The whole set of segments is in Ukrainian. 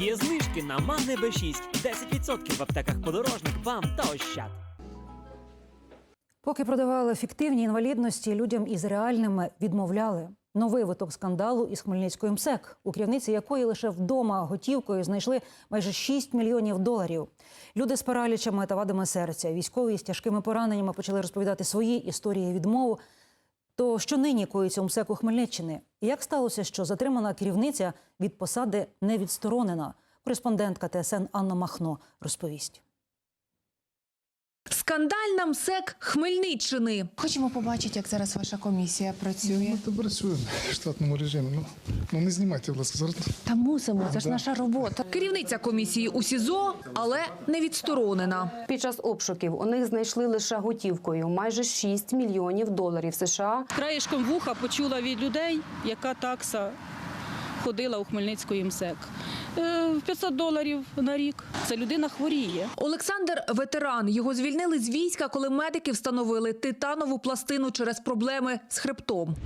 Є знижки на Магне Б6. 10% в аптеках подорожник, вам та ощад. Поки продавали фіктивні інвалідності, людям із реальними відмовляли. Новий виток скандалу із Хмельницької МСЕК, у керівниці якої лише вдома готівкою знайшли майже 6 мільйонів доларів. Люди з паралічами та вадами серця, військові з тяжкими пораненнями почали розповідати свої історії відмову. То що нині коїться у МСЕКу Хмельниччини? І як сталося, що затримана керівниця від посади не відсторонена? Кореспондентка ТСН Анна Махно розповість. Скандальна МСЕК Хмельниччини. Хочемо побачити, як зараз ваша комісія працює. Ми то працюємо в штатному режимі. Ну, ну не знімайте, будь ласка, зараз. Та мусимо, це ж наша робота. Керівниця комісії у СІЗО, але не відсторонена. Під час обшуків у них знайшли лише готівкою майже 6 мільйонів доларів США. краєшком вуха почула від людей, яка такса ходила у Хмельницької МСЕК. Е, 500 доларів на рік. Це людина хворіє. Олександр ветеран. Його звільнили з війська, коли медики встановили титанову пластину через проблеми з хребтом.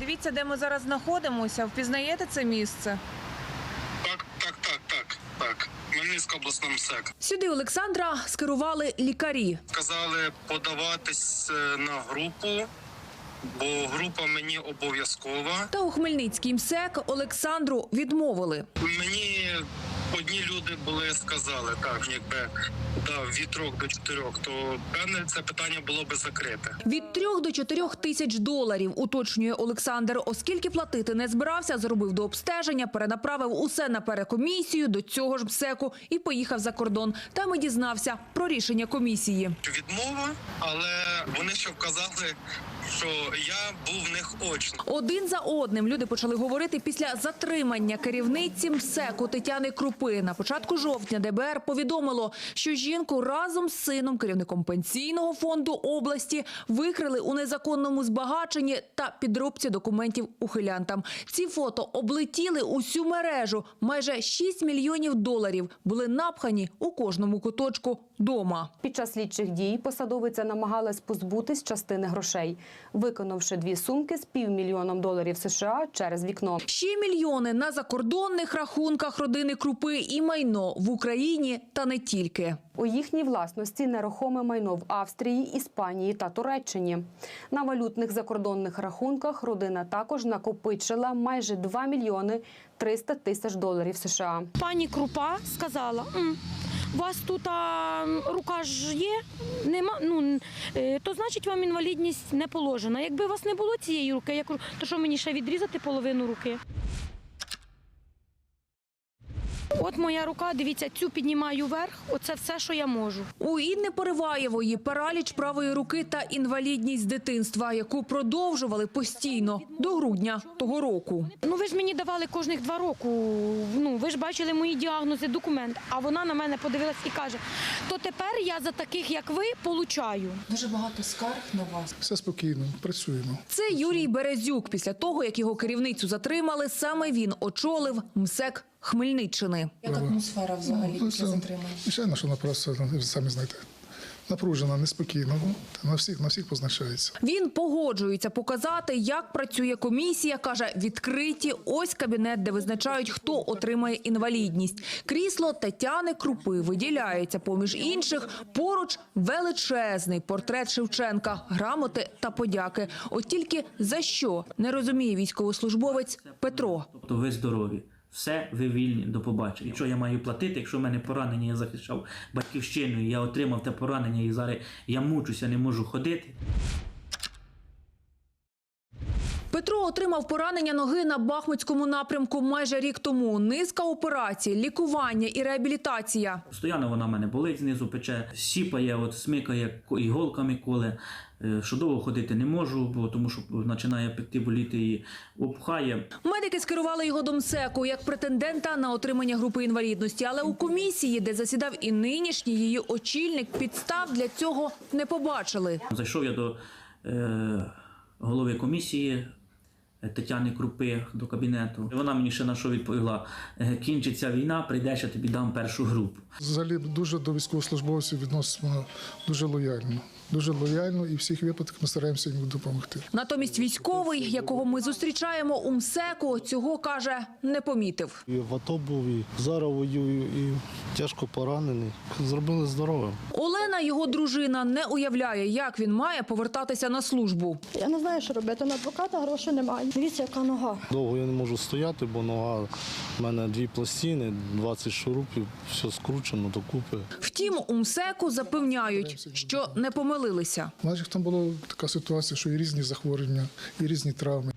Дивіться, де ми зараз знаходимося. Впізнаєте це місце? Так, так, так, так, так. Хмельницька обласна МСЕК. Сюди Олександра скерували лікарі. Сказали подаватись е, на групу, бо група мені обов'язкова. Та у Хмельницький МСЕК Олександру відмовили. Мені одні люди були сказали, так, якби дав від трьох до чотирьох, то певне це питання було би закрите. Від трьох до чотирьох тисяч доларів, уточнює Олександр. Оскільки платити не збирався, зробив до обстеження, перенаправив усе на перекомісію до цього ж МСЕКу і поїхав за кордон. Там і дізнався про рішення комісії. Відмова, але вони ще вказали, що я був в них очно. Один за одним люди почали говорити після затримання керівниці МСЕКу Тетяни Крупи. На початку жовтня ДБР повідомило, що жінку разом з сином, керівником пенсійного фонду області, викрили у незаконному збагаченні та підробці документів ухилянтам. Ці фото облетіли усю мережу. Майже 6 мільйонів доларів були напхані у кожному куточку дома. Під час слідчих дій посадовиця намагалась позбутись частини грошей, виконавши дві сумки з півмільйоном доларів США через вікно. Ще мільйони на закордонних рахунках родини Крупи і майно в Україні та не тільки. У їхній власності нерухоме майно в Австрії, Іспанії та Туреччині. На валютних закордонних рахунках родина також накопичила майже 2 мільйони 300 тисяч доларів США. Пані Крупа сказала: «М, у вас тут а, рука ж є, нема, ну, е, то значить вам інвалідність не положена. Якби у вас не було цієї руки, я кажу, то що мені ще відрізати половину руки? От моя рука, дивіться, цю піднімаю вверх, оце все, що я можу. У Інни Пориваєвої параліч правої руки та інвалідність з дитинства, яку продовжували постійно до грудня того року. Ну ви ж мені давали кожних два роки. Ну ви ж бачили мої діагнози, документ. А вона на мене подивилась і каже: то тепер я за таких, як ви, получаю. Дуже багато скарг на вас. Все спокійно, працюємо. Це Юрій Березюк. Після того, як його керівницю затримали, саме він очолив МСЕК Хмельниччини. Як атмосфера взагалі Ну, після затримання? звичайно, що просто самі знаєте. Напружена, неспокійно. Ну, та на всіх, на всіх позначається. Він погоджується показати, як працює комісія. каже, відкриті. Ось кабінет, де визначають, хто отримає інвалідність. Крісло Тетяни Крупи виділяється поміж інших. Поруч величезний портрет Шевченка, грамоти та подяки. От тільки за що не розуміє військовослужбовець Петро. Тобто ви здорові. Все, ви вільні до побачення. Що я маю платити, якщо в мене поранення, я захищав батьківщину, і я отримав те поранення, і зараз я мучуся, не можу ходити. Петро отримав поранення ноги на Бахмутському напрямку майже рік тому. Низка операцій, лікування і реабілітація. Постійно вона в мене болить знизу пече, сіпає, от смикає іголками коле. Е, Що довго ходити не можу, бо тому що починає пекти боліти і обхає. Медики скерували його до МСЕКу як претендента на отримання групи інвалідності, але у комісії, де засідав і нинішній її очільник, підстав для цього не побачили. Зайшов я до е, голови комісії, Тетяни Крупи до кабінету. Вона мені ще на що відповіла: «Е, кінчиться війна, прийдеш, я тобі дам першу групу. Взагалі дуже до військовослужбовців відносимо дуже лояльно. Дуже лояльно і в всіх випадках ми стараємося їм допомогти. Натомість військовий, якого ми зустрічаємо у МСЕКу, цього каже, не помітив. І в АТО був, і зараз воюю, і тяжко поранений. Зробили здоровим. Олена, його дружина, не уявляє, як він має повертатися на службу. Я не знаю, що робити. На адвоката грошей немає. Дивіться, яка нога. Довго я не можу стояти, бо нога в мене дві пластини, 20 шурупів, все скручено докупи. Втім, у МСЕКу запевняють, що не помилилися. Значить, там була така ситуація, що і різні захворювання, і різні травми.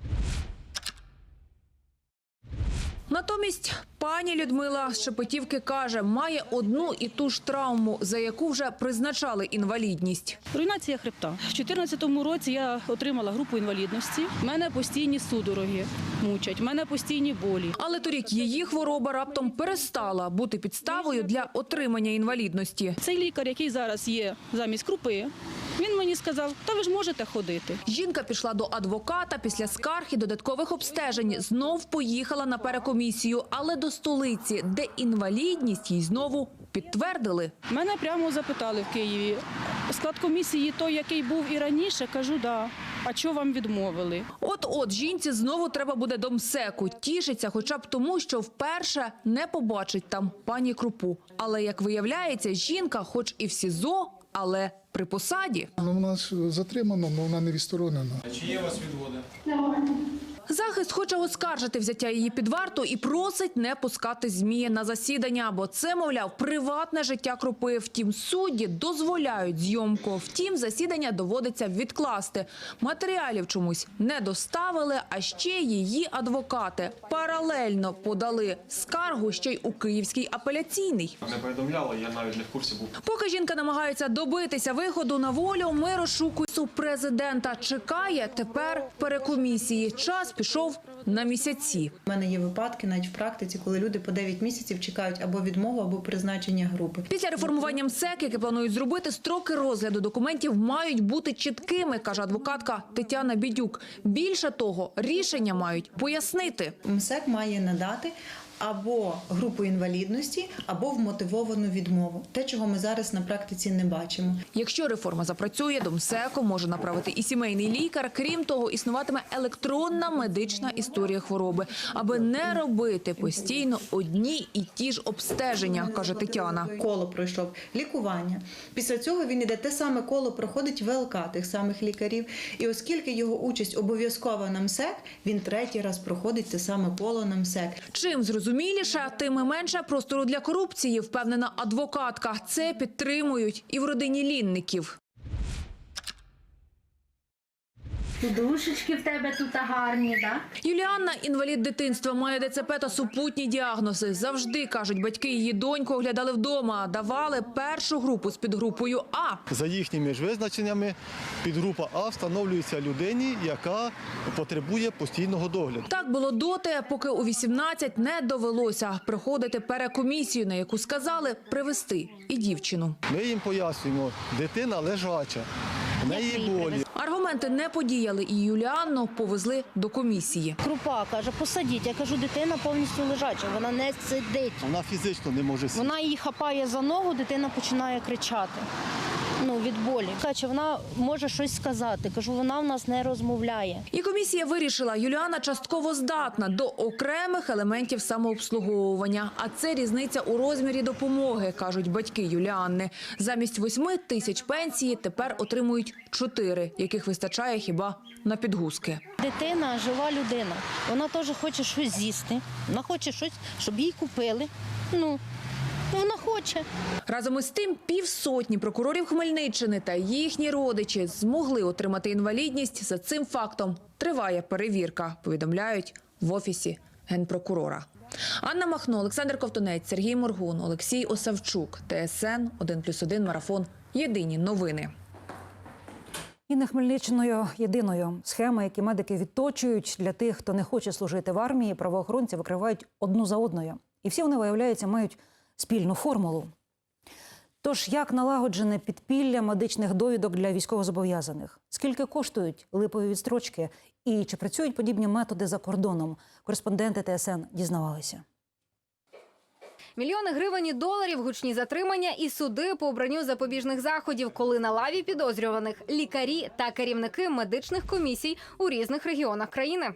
Натомість пані Людмила з Шепетівки каже, має одну і ту ж травму, за яку вже призначали інвалідність. Руйнація хребта. В 2014 році я отримала групу інвалідності. У мене постійні судороги мучать, в мене постійні болі. Але торік її хвороба раптом перестала бути підставою для отримання інвалідності. Цей лікар, який зараз є замість крупи, він мені сказав, та ви ж можете ходити. Жінка пішла до адвоката після скарг і додаткових обстежень. Знов поїхала на перекомісію, але до столиці, де інвалідність їй знову підтвердили. Мене прямо запитали в Києві. Склад комісії той, який був і раніше, кажу, да. А чого вам відмовили? От-от жінці знову треба буде до МСЕКу. Тішиться хоча б тому, що вперше не побачить там пані Крупу. Але, як виявляється, жінка хоч і в СІЗО, але при посаді. Ну, вона затримана, але вона не відсторонена. Захист хоче оскаржити взяття її під варту і просить не пускати змії на засідання, бо це, мовляв, приватне життя крупи. Втім, судді дозволяють зйомку. Втім, засідання доводиться відкласти. Матеріалів чомусь не доставили, а ще її адвокати паралельно подали скаргу ще й у Київський апеляційний. Не повідомляла, я навіть не в курсі був. Поки жінка намагається добитися виходу на волю, ми розшукуємо президента. Чекає тепер перекомісії. Час пішов на місяці. У мене є випадки навіть в практиці, коли люди по 9 місяців чекають або відмову, або призначення групи. Після реформування МСЕК, яке планують зробити, строки розгляду документів мають бути чіткими, каже адвокатка Тетяна Бідюк. Більше того, рішення мають пояснити. МСЕК має надати або групу інвалідності, або вмотивовану відмову. Те, чого ми зараз на практиці не бачимо. Якщо реформа запрацює, до МСЕКу може направити і сімейний лікар. Крім того, існуватиме електронна медична історія хвороби, аби не робити постійно одні і ті ж обстеження, каже Тетяна. Коло пройшов лікування. Після цього він іде те саме коло проходить ВЛК тих самих лікарів. І оскільки його участь обов'язкова на МСЕК, він третій раз проходить те саме коло на МСЕК. Чим зрозуміліше, тим і менше простору для корупції, впевнена адвокатка. Це підтримують і в родині лінників. Подушечки в тебе тут гарні, так? Юліанна інвалід дитинства, має ДЦП та супутні діагнози. Завжди кажуть, батьки її доньку оглядали вдома, давали першу групу з підгрупою А. За їхніми ж визначеннями, підгрупа А встановлюється людині, яка потребує постійного догляду. Так було доти, поки у 18 не довелося проходити перекомісію, на яку сказали привезти і дівчину. Ми їм пояснюємо, дитина лежача, болі. Аргументи не подіяли, і Юліанну повезли до комісії. Крупа каже, посадіть. Я кажу, дитина повністю лежача, вона не сидить. Вона фізично не може сидіти. Вона її хапає за ногу, дитина починає кричати. Болі. Каже, вона може щось сказати. Кажу, вона в нас не розмовляє. І комісія вирішила, Юліана частково здатна до окремих елементів самообслуговування. А це різниця у розмірі допомоги, кажуть батьки Юліанни. Замість 8 тисяч пенсії тепер отримують 4, яких вистачає хіба на підгузки. Дитина жива людина. Вона теж хоче щось з'їсти. Вона хоче щось, щоб їй купили. Ну, вона хоче. Разом із тим, півсотні прокурорів Хмельниччини та їхні родичі змогли отримати інвалідність. За цим фактом триває перевірка, повідомляють в офісі генпрокурора. Анна Махно, Олександр Ковтунець, Сергій Моргун, Олексій Осавчук, ТСН 1+,1 Марафон. Єдині новини. І на Хмельниччиною єдиною схеми, які медики відточують для тих, хто не хоче служити в армії, правоохоронці викривають одну за одною. І всі вони, виявляється, мають спільну формулу. Тож, як налагоджене підпілля медичних довідок для військовозобов'язаних? Скільки коштують липові відстрочки? І чи працюють подібні методи за кордоном? Кореспонденти ТСН дізнавалися. Мільйони гривень і доларів, гучні затримання і суди по обранню запобіжних заходів, коли на лаві підозрюваних лікарі та керівники медичних комісій у різних регіонах країни.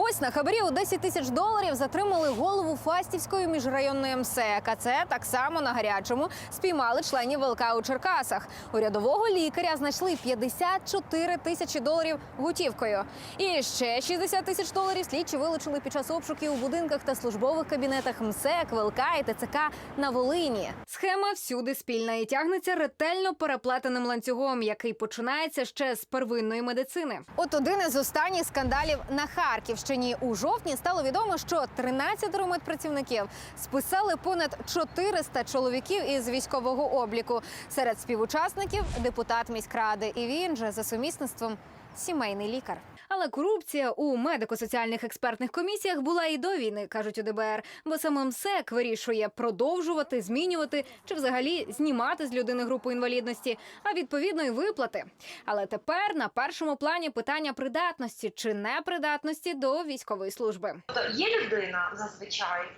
Ось на хабарі у 10 тисяч доларів затримали голову Фастівської міжрайонної МСЕК. А це так само на гарячому спіймали членів ВЛК у Черкасах. У рядового лікаря знайшли 54 тисячі доларів готівкою. І ще 60 тисяч доларів слідчі вилучили під час обшуків у будинках та службових кабінетах МСЕК, ВЛК і ТЦК на Волині. Схема всюди спільна і тягнеться ретельно переплетеним ланцюгом, який починається ще з первинної медицини. От один із останніх скандалів на Харківщині у жовтні стало відомо, що 13 медпрацівників списали понад 400 чоловіків із військового обліку. Серед співучасників депутат міськради, і він же за сумісництвом сімейний лікар. Але корупція у медико-соціальних експертних комісіях була і до війни, кажуть у ДБР, бо саме МСЕК вирішує продовжувати, змінювати чи взагалі знімати з людини групу інвалідності, а відповідно й виплати. Але тепер на першому плані питання придатності чи непридатності до військової служби. Є людина зазвичай,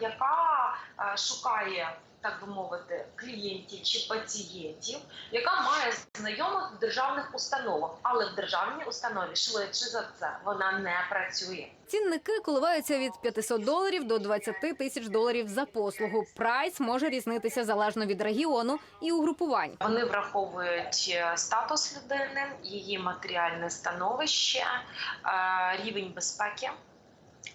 яка шукає. Так би мовити, клієнтів чи пацієнтів, яка має знайомих в державних установах, але в державній установі швидше за це вона не працює. Цінники коливаються від 500 доларів до 20 тисяч доларів за послугу. Прайс може різнитися залежно від регіону і угрупувань. Вони враховують е, статус людини, її матеріальне становище, е, рівень безпеки.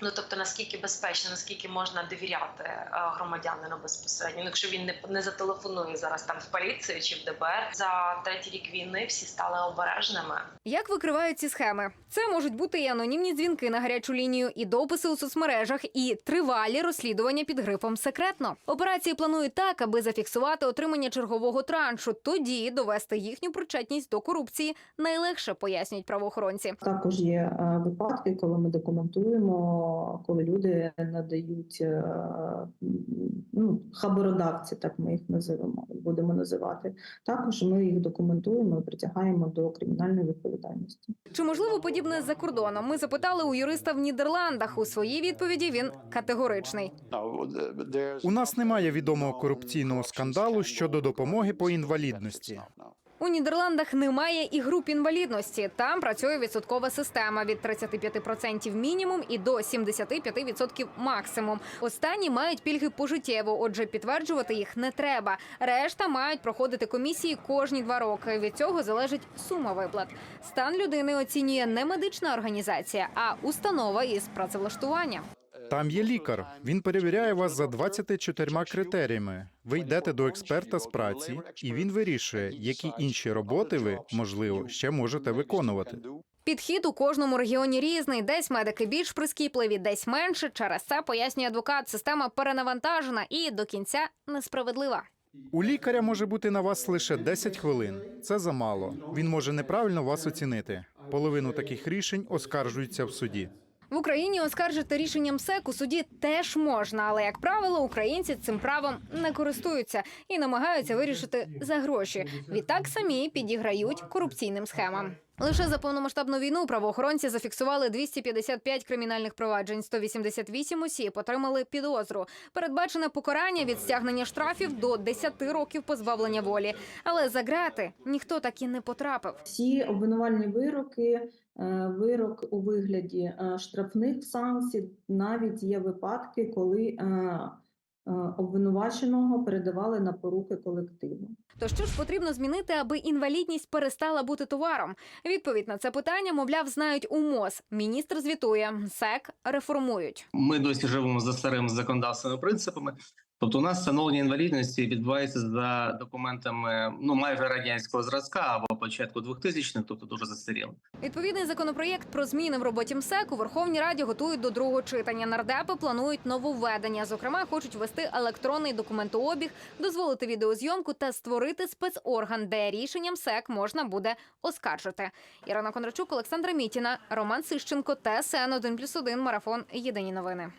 Ну тобто наскільки безпечно, наскільки можна довіряти е, громадянину безпосередньо. Ну, Якщо він не не зателефонує зараз там в поліцію чи в ДБР за третій рік війни, всі стали обережними. Як викривають ці схеми? Це можуть бути і анонімні дзвінки на гарячу лінію, і дописи у соцмережах, і тривалі розслідування під грифом секретно. Операції планують так, аби зафіксувати отримання чергового траншу. Тоді довести їхню причетність до корупції найлегше пояснюють правоохоронці. Також є е, випадки, коли ми документуємо, коли люди надають е, ну, хабародавці, так ми їх називаємо, будемо називати. Також ми їх документуємо і притягаємо до кримінальної відповідальності. Чи можливо подібне за кордоном? Ми запитали у юриста в Нідерландах. У своїй відповіді він категоричний. У нас немає відомого корупційного скандалу щодо допомоги по інвалідності. У Нідерландах немає і груп інвалідності. Там працює відсоткова система від 35% мінімум і до 75% максимум. Останні мають пільги пожиттєво, отже, підтверджувати їх не треба. Решта мають проходити комісії кожні два роки. Від цього залежить сума виплат. Стан людини оцінює не медична організація, а установа із працевлаштування. Там є лікар. Він перевіряє вас за 24 критеріями. Ви йдете до експерта з праці, і він вирішує, які інші роботи ви, можливо, ще можете виконувати. Підхід у кожному регіоні різний. Десь медики більш прискіпливі, десь менше. Через це пояснює адвокат. Система перенавантажена і до кінця несправедлива. У лікаря може бути на вас лише 10 хвилин. Це замало. Він може неправильно вас оцінити. Половину таких рішень оскаржуються в суді. В Україні оскаржити рішення МСЕК у суді теж можна, але як правило, українці цим правом не користуються і намагаються вирішити за гроші. Відтак самі підіграють корупційним схемам. Лише за повномасштабну війну правоохоронці зафіксували 255 кримінальних проваджень, 188 осіб отримали підозру. Передбачене покарання від стягнення штрафів до 10 років позбавлення волі. Але за грати ніхто так і не потрапив. Всі обвинувальні вироки, е, вирок у вигляді е, штрафних санкцій, навіть є випадки, коли е, обвинуваченого передавали на поруки колективу. То що ж потрібно змінити, аби інвалідність перестала бути товаром? Відповідь на це питання, мовляв, знають у МОЗ. Міністр звітує, СЕК реформують. Ми досі живемо за старими законодавственними принципами. Тобто, у нас встановлення інвалідності відбувається за документами ну майже радянського зразка або початку 2000-х, тобто дуже застарілим. Відповідний законопроєкт про зміни в роботі МСЕК у Верховній Раді готують до другого читання. Нардепи планують нововведення. Зокрема, хочуть ввести електронний документообіг, дозволити відеозйомку та створити спецорган, де рішенням СЕК можна буде оскаржити. Ірина Кондрачук, Олександра Мітіна, Роман Сищенко, ТСН 1+,1, Марафон. Єдині новини.